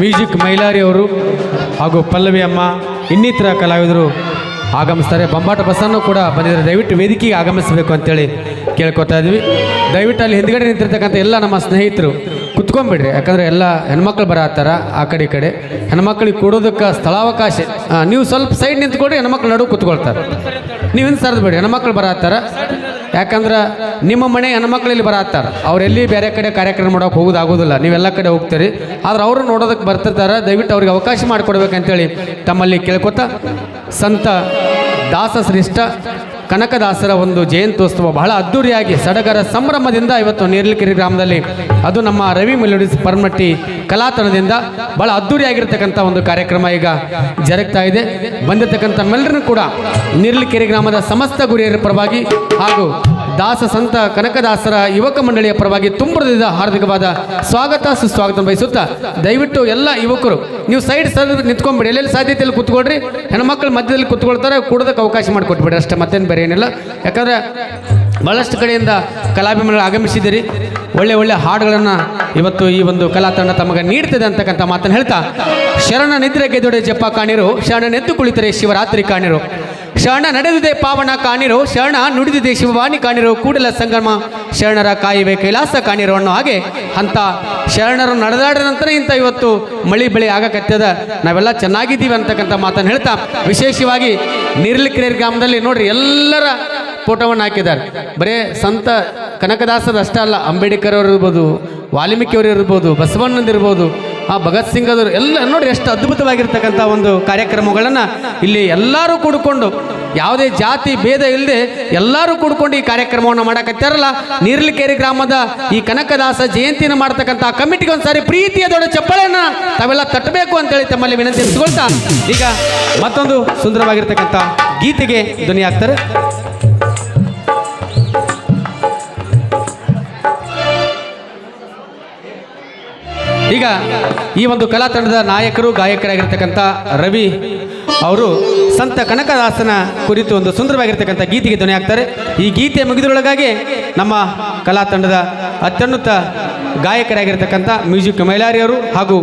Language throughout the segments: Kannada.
ಮ್ಯೂಸಿಕ್ ಮೈಲಾರಿ ಅವರು ಹಾಗೂ ಪಲ್ಲವಿ ಅಮ್ಮ, ಇನ್ನಿತರ ಕಲಾವಿದರು ಆಗಮಿಸ್ತಾರೆ. ಬೊಂಬಾಟ ಬಸ್ಸನ್ನು ಕೂಡ ಬಂದಿದ್ದಾರೆ. ದಯವಿಟ್ಟು ವೇದಿಕೆಗೆ ಆಗಮಿಸಬೇಕು ಅಂತೇಳಿ ಕೇಳ್ಕೊತಾ ಇದ್ವಿ ದಯವಿಟ್ಟು ಅಲ್ಲಿ ಹಿಂದ್ಗಡೆ ನಿಂತಿರ್ತಕ್ಕಂಥ ಎಲ್ಲ ನಮ್ಮ ಸ್ನೇಹಿತರು ಕುತ್ಕೊಂಡ್ಬಿಡ್ರಿ. ಯಾಕಂದರೆ ಎಲ್ಲ ಹೆಣ್ಮಕ್ಳು ಬರತ್ತಾರ ಆ ಕಡೆ ಈ ಕಡೆ. ಹೆಣ್ಮಕ್ಳಿಗೆ ಕೊಡೋದಕ್ಕೆ ಸ್ಥಳಾವಕಾಶ ನೀವು ಸ್ವಲ್ಪ ಸೈಡ್ ನಿಂತ್ಕೊಂಡು ಹೆಣ್ಮಕ್ಳು ನಡು ಕುತ್ಕೊಳ್ತಾರೆ. ನೀವು ಹಿಂದೆ ಸರಿದ್ಬೇಡಿ ಬಿಡಿ. ಹೆಣ್ಮಕ್ಳು ಬರತ್ತಾರ ಯಾಕಂದ್ರೆ ನಿಮ್ಮ ಮನೆ ಹೆಣ್ಮಕ್ಳು ಇಲ್ಲಿ ಬರತ್ತಾರ ಅವ್ರೆಲ್ಲಿ ಬೇರೆ ಕಡೆ ಕಾರ್ಯಕ್ರಮ ಮಾಡೋಕೆ ಹೋಗೋದಾಗೋದಿಲ್ಲ. ನೀವೆಲ್ಲ ಕಡೆ ಹೋಗ್ತೀರಿ. ಆದ್ರೆ ಅವರು ನೋಡೋದಕ್ಕೆ ಬರ್ತಿರ್ತಾರೆ. ದಯವಿಟ್ಟು ಅವ್ರಿಗೆ ಅವಕಾಶ ಮಾಡಿಕೊಡ್ಬೇಕಂತೇಳಿ ತಮ್ಮಲ್ಲಿ ಕೇಳ್ಕೊತ, ಸಂತ, ದಾಸ ಶ್ರೇಷ್ಠ ಕನಕದಾಸರ ಒಂದು ಜಯಂತ್ಯೋತ್ಸವ ಬಹಳ ಅದ್ದೂರಿಯಾಗಿ ಸಡಗರ ಸಂಭ್ರಮದಿಂದ ಇವತ್ತು ನೇರ್ಲಿಕೆರೆ ಗ್ರಾಮದಲ್ಲಿ ಅದು ನಮ್ಮ ರವಿ ಮೆಲೋಡಿಸ್ ಪರ್ಮಟ್ಟಿ ಕಲಾತನದಿಂದ ಬಹಳ ಅದ್ದೂರಿಯಾಗಿರ್ತಕ್ಕಂಥ ಒಂದು ಕಾರ್ಯಕ್ರಮ ಈಗ ಜರುಗ್ತಾ ಇದೆ. ಬಂದಿರತಕ್ಕಂಥ ಮೆಲ್ಲರನ್ನು ಕೂಡ ನೇರ್ಲಿಕೆರೆ ಗ್ರಾಮದ ಸಮಸ್ತ ಗುರಿಯರ ಪರವಾಗಿ ಹಾಗೂ ದಾಸ ಸಂತ ಕನಕದಾಸರ ಯುವಕ ಮಂಡಳಿಯ ಪರವಾಗಿ ತುಂಬಿದ ಹಾರ್ದಿಕವಾದ ಸ್ವಾಗತ, ಸುಸ್ವಾಗತ ಬಯಸುತ್ತಾ ದಯವಿಟ್ಟು ಎಲ್ಲ ಯುವಕರು, ನೀವು ಸೈಡ್ ಸರ್ ನಿಂತ್ಕೊಂಡ್ಬಿಡಿ. ಎಲ್ಲೆಲ್ಲಿ ಸಾಧ್ಯತೆಯಲ್ಲಿ ಕೂತ್ಕೊಳ್ರಿ. ಹೆಣ್ಮಕ್ಳು ಮಧ್ಯದಲ್ಲಿ ಕುತ್ಕೊಳ್ತಾರೆ, ಕೂಡೋದಕ್ಕೆ ಅವಕಾಶ ಮಾಡಿಕೊಟ್ಬಿಡಿ. ಅಷ್ಟೇ, ಮತ್ತೇನು ಬೇರೆ ಏನಿಲ್ಲ. ಯಾಕಂದರೆ ಭಾಳಷ್ಟು ಕಡೆಯಿಂದ ಕಲಾಭಿಮಾನಿಗಳು ಆಗಮಿಸಿದ್ದೀರಿ. ಒಳ್ಳೆ ಒಳ್ಳೆ ಹಾಡುಗಳನ್ನು ಇವತ್ತು ಈ ಒಂದು ಕಲಾ ತಂಡ ತಮಗೆ ನೀಡ್ತದೆ ಅಂತಕ್ಕಂಥ ಮಾತನ್ನು ಹೇಳ್ತಾ, ಶರಣ ನಿದ್ರೆ ಗೆದೊಡೆ ಜಪ್ಪ ಕಾಣಿರು ಶರಣನೆದ್ದು ಕುಳಿತರೆ ಶಿವರಾತ್ರಿ ಕಾಣಿರು. ಶರಣ ನಡೆದಿದೆ ಪಾವನ ಕಾಣಿರೋ, ಶರಣ ನುಡಿದಿದೆ ಶಿವವಾಣಿ ಕಾಣಿರೋ ಕೂಡಲ ಸಂಗಮ. ಶರಣರ ಕಾಯಿವೆ ಕೈಲಾಸ ಕಾಣಿರೋ ಅನ್ನೋ ಹಾಗೆ ಅಂತ ಶರಣರು ನಡೆದಾಡಿದ ನಂತರ ಇಂಥ ಇವತ್ತು ಮಳಿ ಬೆಳೆ ಆಗಕತ್ತದ. ನಾವೆಲ್ಲ ಚೆನ್ನಾಗಿದ್ದೀವಿ ಅಂತಕ್ಕಂಥ ಮಾತನ್ನು ಹೇಳ್ತಾ ವಿಶೇಷವಾಗಿ ನಿರ್ಲಿಕೆರೆ ಗ್ರಾಮದಲ್ಲಿ ನೋಡ್ರಿ ಎಲ್ಲರ ಫೋಟೋವನ್ನು ಹಾಕಿದ್ದಾರೆ. ಬರೇ ಸಂತ ಕನಕದಾಸದ ಅಷ್ಟೇ ಅಲ್ಲ, ಅಂಬೇಡ್ಕರ್ ಅವರು ಇರ್ಬೋದು ವಾಲ್ಮೀಕಿ ಅವರು ಇರ್ಬೋದು, ಬಸವಣ್ಣಂದ್ ಇರ್ಬೋದು, ಆ ಭಗತ್ ಸಿಂಗ್ ಅವರು ಎಲ್ಲ ನೋಡಿ ಎಷ್ಟು ಅದ್ಭುತವಾಗಿರ್ತಕ್ಕಂಥ ಒಂದು ಕಾರ್ಯಕ್ರಮಗಳನ್ನು ಇಲ್ಲಿ ಎಲ್ಲರೂ ಕೂಡಿಕೊಂಡು ಯಾವುದೇ ಜಾತಿ, ಭೇದ ಇಲ್ಲದೆ ಎಲ್ಲರೂ ಕೂಡ್ಕೊಂಡು ಈ ಕಾರ್ಯಕ್ರಮವನ್ನು ಮಾಡಕತ್ತಾರಲ್ಲ? ನೀರ್ಲಿಕೇರಿ ಗ್ರಾಮದ ಈ ಕನಕದಾಸ ಜಯಂತಿಯನ್ನು ಮಾಡ್ತಕ್ಕಂಥ ಕಮಿಟಿಗೆ ಒಂದ್ಸಾರಿ ಪ್ರೀತಿಯ ದೊಡ್ಡ ಚಪ್ಪಳೆಯನ್ನ ತಾವೆಲ್ಲ ತಟ್ಟಬೇಕು ಅಂತೇಳಿ ತಮ್ಮಲ್ಲಿ ವಿನಂತಿ ಇಟ್ಕೊಳ್ತಾ ಈಗ ಮತ್ತೊಂದು ಸುಂದರವಾಗಿರ್ತಕ್ಕಂಥ ಗೀತೆಗೆ ಧ್ವನಿ ಆಗ್ತಾರೆ ಈಗ ಈ ಒಂದು ಕಲಾ ತಂಡದ ನಾಯಕರು, ಗಾಯಕರಾಗಿರ್ತಕ್ಕಂಥ ರವಿ ಅವರು ಸಂತ ಕನಕದಾಸನ ಕುರಿತು ಒಂದು ಸುಂದರವಾಗಿರ್ತಕ್ಕಂಥ ಗೀತೆಗೆ ಧ್ವನಿ ಆಗ್ತಾರೆ ಈ ಗೀತೆ ಮುಗಿದ್ರೊಳಗಾಗಿ ನಮ್ಮ ಕಲಾ ತಂಡದ ಅತ್ಯುನ್ನತ ಗಾಯಕರಾಗಿರ್ತಕ್ಕಂಥ ಮ್ಯೂಸಿಕ್ ಮೈಲಾರಿಯವರು ಹಾಗೂ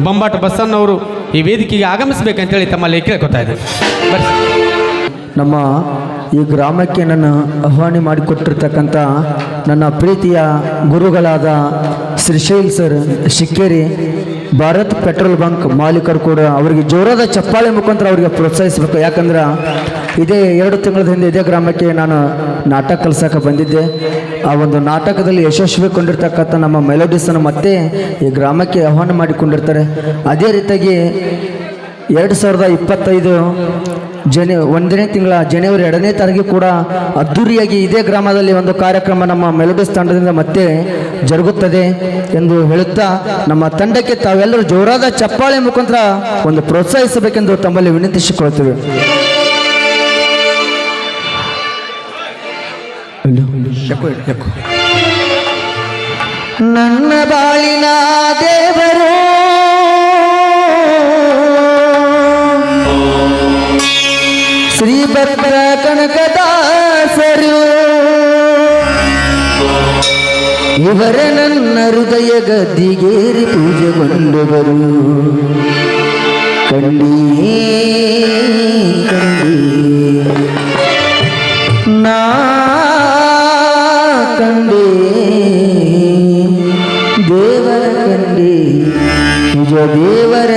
ಬೊಂಬಾಟ ಅವರು ಈ ವೇದಿಕೆಗೆ ಆಗಮಿಸಬೇಕಂತೇಳಿ ತಮ್ಮಲ್ಲಿ ಕೇಳ್ಕೊತಾ ಇದ್ದಾರೆ. ನಮ್ಮ ಈ ಗ್ರಾಮಕ್ಕೆ ನನ್ನ ಆಹ್ವಾನ ಮಾಡಿಕೊಟ್ಟಿರ್ತಕ್ಕಂಥ ನನ್ನ ಪ್ರೀತಿಯ ಗುರುಗಳಾದ Shrishail sir Shikkeri Bharat petrol bunk ಮಾಲೀಕರು ಕೂಡ ಅವರಿಗೆ ಜೋರಾದ ಚಪ್ಪಾಳೆ ಮುಖಾಂತರ ಅವರಿಗೆ ಪ್ರೋತ್ಸಾಹಿಸಬೇಕು. ಯಾಕಂದ್ರೆ ಇದೇ ಎರಡು ತಿಂಗಳ ಹಿಂದೆ ಇದೇ ಗ್ರಾಮಕ್ಕೆ ನಾನು ನಾಟಕ ಕಲಿಸೋಕೆ ಬಂದಿದ್ದೆ. ಆ ಒಂದು ನಾಟಕದಲ್ಲಿ ಯಶಸ್ವಿ ಕೊಂಡಿರ್ತಕ್ಕಂಥ ನಮ್ಮ ಮೆಲೋಡಿಸನ್ನು ಮತ್ತೆ ಈ ಗ್ರಾಮಕ್ಕೆ ಆಹ್ವಾನ ಮಾಡಿಕೊಂಡಿರ್ತಾರೆ. ಅದೇ ರೀತಿಯಾಗಿ ಎರಡು ಸಾವಿರದ ಇಪ್ಪತ್ತೈದು ಜನ ಒಂದನೇ ತಿಂಗಳ ಜನವರಿ ಎರಡನೇ ತಾರೀಕು ಕೂಡ ಅದ್ದೂರಿಯಾಗಿ ಇದೇ ಗ್ರಾಮದಲ್ಲಿ ಒಂದು ಕಾರ್ಯಕ್ರಮ ನಮ್ಮ ಮೆಲೋಡಿಸ್ ತಂಡದಿಂದ ಮತ್ತೆ ಜರುಗುತ್ತದೆ ಎಂದು ಹೇಳುತ್ತಾ ನಮ್ಮ ತಂಡಕ್ಕೆ ತಾವೆಲ್ಲರೂ ಜೋರಾದ ಚಪ್ಪಾಳೆ ಮುಖಾಂತರ ಒಂದು ಪ್ರೋತ್ಸಾಹಿಸಬೇಕೆಂದು ತಮ್ಮಲ್ಲಿ ವಿನಂತಿಸಿಕೊಳ್ತೇವೆ ನನ್ನ ಬಾಳಿನ ದೇವರು ಇವರ ನನ್ನ ಹೃದಯ ಗದ್ದಿಗೇರಿ ಪೂಜೆಗೊಂಡುವರು ಕಂಡೀ ಕಂಡೀ ನಾ ಕಂಡೇ, ದೇವರ ಕಂಡಿ, ನಿಜ ದೇವರ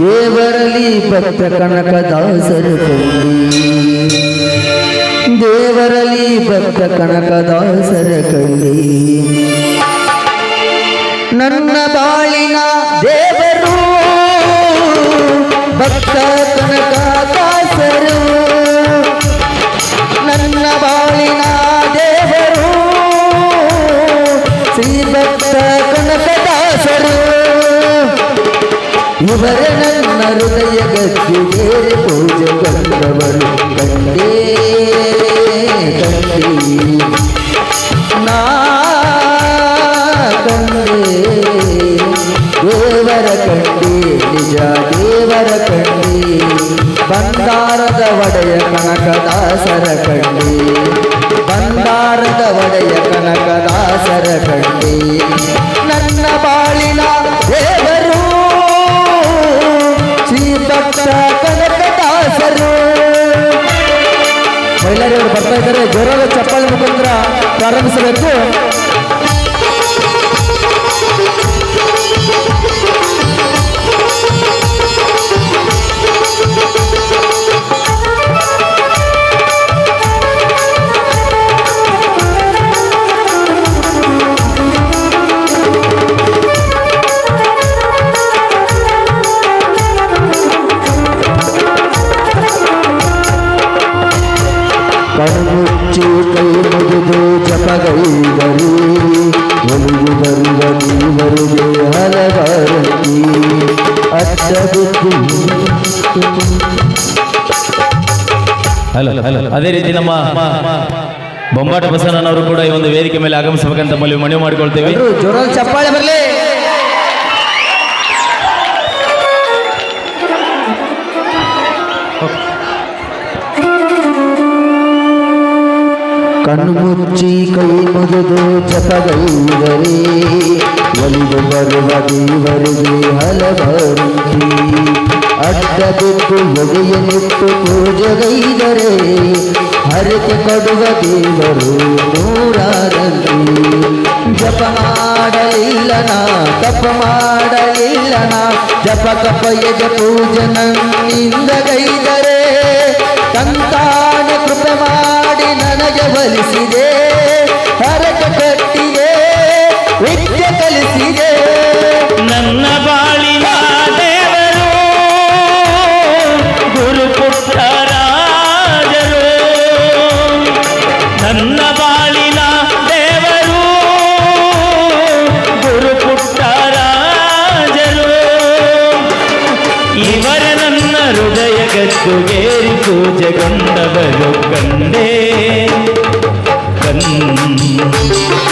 ದೇವರಲ್ಲಿ ಭಕ್ತ ಕನಕ ದಾಸರು ಕಂಡಿ. ದೇವರಲ್ಲಿ ಭಕ್ತ ಕನಕದಾಸರ ಕಂಡಿ. ನನ್ನ ಬಾಳಿನ ದೇವರು ಭಕ್ತ ಕನಕದಾಸರು ನನ್ನ ಬಾಳಿನ ದೇವರು ಶ್ರೀ ಭಕ್ತ ಕನಕದಾಸರು ಇವರ ನನ್ನ ಹೃದಯ ಗದ್ದಿಗೆ ಪೂಜೆ ಬಂದವರು ಕಂಡೇ. ಕಂಡೇ ದೇವರ ಕಂಡಿ ನಿಜ ದೇವರ ಕಂಡಿ ಬಂಗಾರದ ಒಡೆಯ ಕನಕದಾಸರ ಕಂಡಿ ಹಲೋ ಹಲೋ ಅದೇ ರೀತಿ ನಮ್ಮ ಬೊಂಬಾಟ ಬಸವಣ್ಣನವರು ಕೂಡ ಈ ಒಂದು ವೇದಿಕೆ ಮೇಲೆ ಆಗಮಿಸಬೇಕಂತ ಮನವಿ ಮಾಡಿಕೊಳ್ತೇವೆ. ಚಪ್ಪಾಳೆ ಬರಲಿ. ಕಣ್ಣು ಮುಚ್ಚಿ ಕೈ ಮುಗಿದು ಜಪಗೈದರೆ ಒಲಿದು ಬರುವ ದೇವರಿಗೆ ಹಲವರಂತಿ ಅಡ್ಡ ಬಿದ್ದು ಎದೆಯನ್ನಿಟ್ಟು ಪೂಜೆಗೈದರೆ, ಹರಕೆ ಕೊಡುವ ದೇವರು ನೂರಾರಲ್ಲಿ ಜಪ ಮಾಡಲಿಲ್ಲ ನಾ, ತಪ ಮಾಡಲಿಲ್ಲ ನಾ, ಜಪ ಕಪ ಯಜ ಪೂಜನಿಂದ ಗೈದರೆ ತಂತಾನೆ ಬಲಿಸಿದೆ ಹರಕ ಕಟ್ಟಿದೆ, ವಿದ್ಯೆ ಕಲಿಸಿದೆ. ನನ್ನ ಬಾಳಿನ ದೇವರು ಗುರು ಪುಟ್ಟರಾಜರು ನನ್ನ ಬಾಳಿನ ದೇವರು ಗುರು ಪುಟ್ಟರಾಜರು ಇವರ ನನ್ನ ಹೃದಯ ಗದ್ದುಗೇರಿ ಪೂಜೆಗೊಂಡವರು ಕಂಡೇ. Thank you.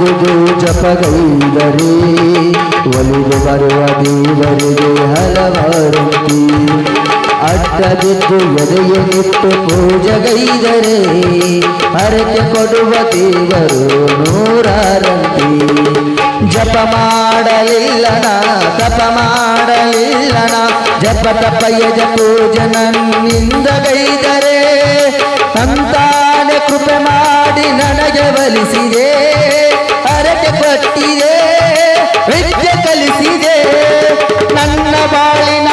ಮುಗಿದು ಜಪಗೈದರೆ, ಒಲಿದು ಬರುವ ದೇವರಿಗೆ ಹಲವಾರಂತಿ ಅಡ್ಡ ಬಿದ್ದು ಎದೆಯನ್ನಿಟ್ಟು ಪೂಜೆಗೈದರೆ, ಹರಕೆ ಕೊಡುವ ದೇವರು ನೂರಾರಂತಿ ಜಪ ಮಾಡಲಿಲ್ಲನ, ತಪ ಮಾಡಲಿಲ್ಲನ, ಜಪ ತಪ ಯಜ ಪೂಜನಿಂದ ಗೈದರೆ. ಸಂತಾನ ಕೃಪೆ ಮಾಡಿ ನನಗೆ ಬಲಿಸಿದೆ ಹರಕೆ ಬಟ್ಟಿದೆ ವಿದ್ಯೆ ಕಲಿಸಿದೆ ನನ್ನ ಬಾಳಿನ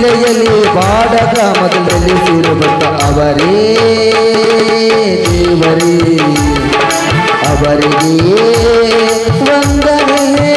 ಜಿಲ್ಲೆಯಲ್ಲಿ ಬಾಡ ಗ್ರಾಮದಲ್ಲಿ ಸಿರುಬಂದ ಅವರೇ ದೇವರೇ. ಅವರಿಗೆ ವಂದನೆ